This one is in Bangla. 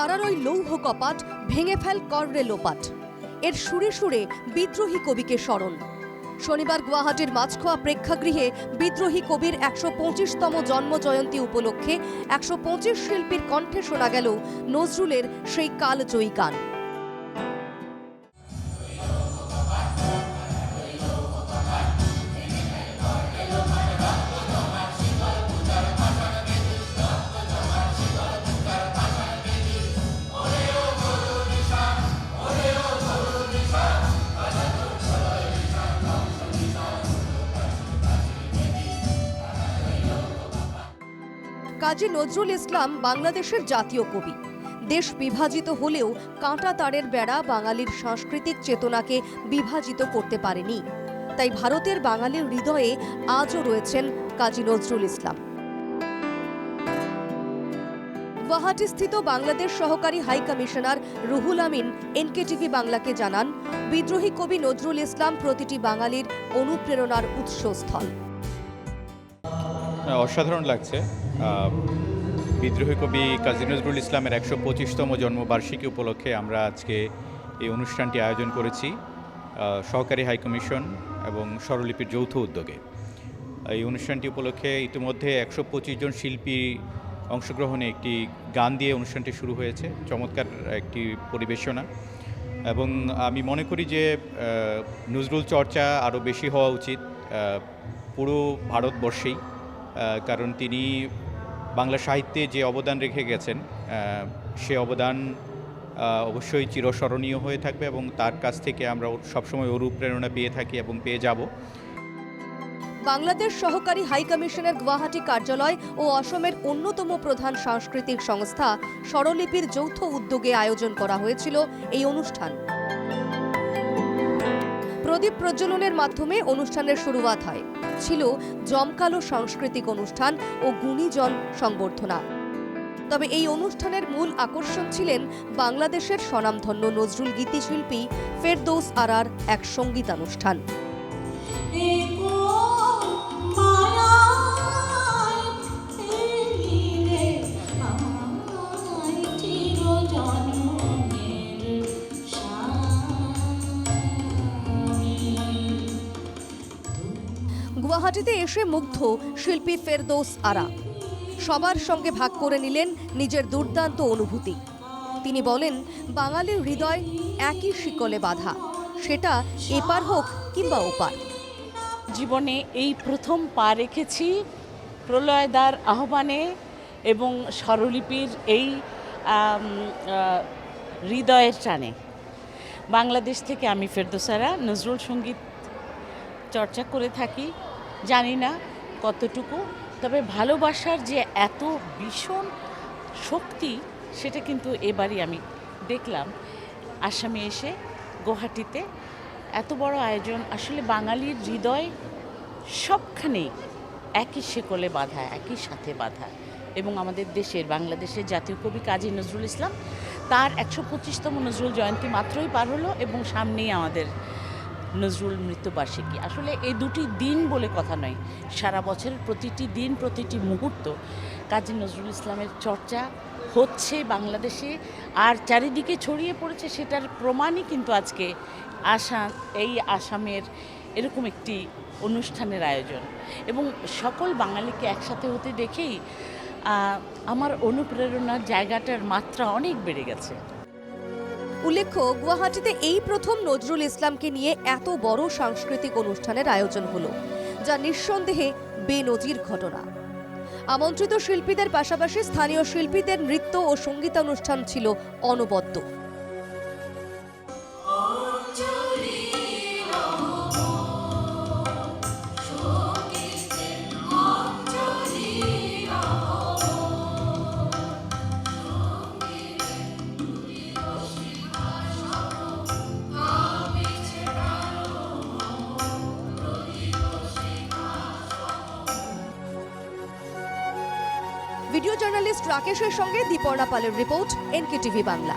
কারার ওই লৌহ কপাট ভেঙে ফেল কররে লোপাট। এর সুরে সুরে বিদ্রোহী কবিকে স্মরণ। শনিবার গুয়াহাটির মাছখোয়া প্রেক্ষাগৃহে বিদ্রোহী কবির একশো পঁচিশতম জন্ম জয়ন্তী উপলক্ষে একশো পঁচিশ শিল্পীর কণ্ঠে শোনা গেল নজরুলের সেই কালজয়ী গান। কাজী নজরুল ইসলাম বাংলাদেশের জাতীয় কবি। দেশ বিভাজিত হলেও কাঁটা তারের বেড়া বাঙালির সাংস্কৃতিক চেতনাকে বিভাজিত করতে পারেনি। তাই ভারতের বাঙালির হৃদয়ে আজও রয়েছেন কাজী নজরুল ইসলাম। গুয়াহাটিস্থিত বাংলাদেশ সহকারী high commissioner Ruhul Amin NKTV বাংলাকে জানান বিদ্রোহী কবি নজরুল ইসলাম প্রতিটি বাঙালির অনুপ্রেরণার উৎসস্থল। হ্যাঁ, অসাধারণ লাগছে। বিদ্রোহী কবি কাজী নজরুল ইসলামের একশো পঁচিশতম জন্মবার্ষিকী উপলক্ষে আমরা আজকে এই অনুষ্ঠানটি আয়োজন করেছি সহকারী হাইকমিশন এবং স্বরলিপির যৌথ উদ্যোগে। এই অনুষ্ঠানটি উপলক্ষে ইতিমধ্যে একশো পঁচিশ জন শিল্পী অংশগ্রহণে একটি গান দিয়ে অনুষ্ঠানটি শুরু হয়েছে, চমৎকার একটি পরিবেশনা। এবং আমি মনে করি যে নজরুল চর্চা আরও বেশি হওয়া উচিত পুরো ভারতবর্ষেই কারণ তিনি বাংলা সাহিত্যে যে অবদান রেখে গেছেন সে অবদান অবশ্যই চিরস্মরণীয় হয়ে থাকবে এবং তার কাছ থেকে আমরা সবসময় অনুপ্রেরণা পেয়ে থাকি এবং পেয়ে যাব। বাংলাদেশ সহকারী হাই কমিশনের গুয়াহাটি কার্যালয় ও অসমের অন্যতম প্রধান সাংস্কৃতিক সংস্থা স্বরলিপির যৌথ উদ্যোগে আয়োজন করা হয়েছিল এই অনুষ্ঠান। প্রদীপ প্রজ্বলনের মাধ্যমে অনুষ্ঠানের শুরুয়াত হয়। ছিল জমকালো সাংস্কৃতিক অনুষ্ঠান ও গুণীজন সংবর্ধনা। তবে এই অনুষ্ঠানের মূল আকর্ষণ ছিলেন বাংলাদেশের স্বনামধন্য নজরুল গীতিশিল্পী ফেরদৌস আরার এক সঙ্গীতানুষ্ঠান। গুয়াহাটিতে এসে মুগ্ধ শিল্পী ফেরদৌস আরা। সবার সঙ্গে ভাগ করে নিলেন নিজের দুর্দান্ত অনুভূতি। তিনি বলেন, বাঙালির হৃদয় একই শিকলে বাঁধা, সেটা এপার হোক কিংবা ওপার। জীবনে এই প্রথম পা রেখেছি প্রলয়দার আহ্বানে এবং স্বরলিপির এই হৃদয়ের টানে। বাংলাদেশ থেকে আমি ফেরদোসারা নজরুল সংগীত চর্চা করে থাকি। জানি না কতটুকু, তবে ভালোবাসার যে এত ভীষণ শক্তি, সেটা কিন্তু এবারই আমি দেখলাম। আসামে এসে গুয়াহাটিতে এত বড় আয়োজন, আসলে বাঙালির হৃদয় সবখানেই একই শেকলে বাঁধা, একই সাথে বাঁধা। এবং আমাদের দেশের, বাংলাদেশের জাতীয় কবি কাজী নজরুল ইসলাম, তার একশো পঁচিশতম নজরুল জয়ন্তী মাত্রই পার হলো এবং সামনেই আমাদের নজরুল মৃত্যুবার্ষিকী। আসলে এই দুটি দিন বলে কথা নয়, সারা বছরের প্রতিটি দিন, প্রতিটি মুহূর্ত কাজী নজরুল ইসলামের চর্চা হচ্ছে বাংলাদেশে। আর চারিদিকে ছড়িয়ে পড়েছে সেটার প্রমাণই কিন্তু আজকে আসাম এই আসামের এরকম একটি অনুষ্ঠানের আয়োজন। এবং সকল বাঙালিকে একসাথে হতে দেখেই আমার অনুপ্রেরণার জায়গাটার মাত্রা অনেক বেড়ে গেছে। উল্লেখ্য, গুয়াহাটিতে এই প্রথম নজরুল ইসলামকে নিয়ে এত বড় সাংস্কৃতিক অনুষ্ঠানের আয়োজন হলো, যা নিঃসন্দেহে বেনজির ঘটনা। আমন্ত্রিত শিল্পীদের পাশাপাশি স্থানীয় শিল্পীদের নৃত্য ও সঙ্গীতানুষ্ঠান ছিল অনবদ্য। ভিডিও জার্নালিস্ট রাকেশের সঙ্গে দীপর্ণা পালের রিপোর্ট এনকেটিভি বাংলা।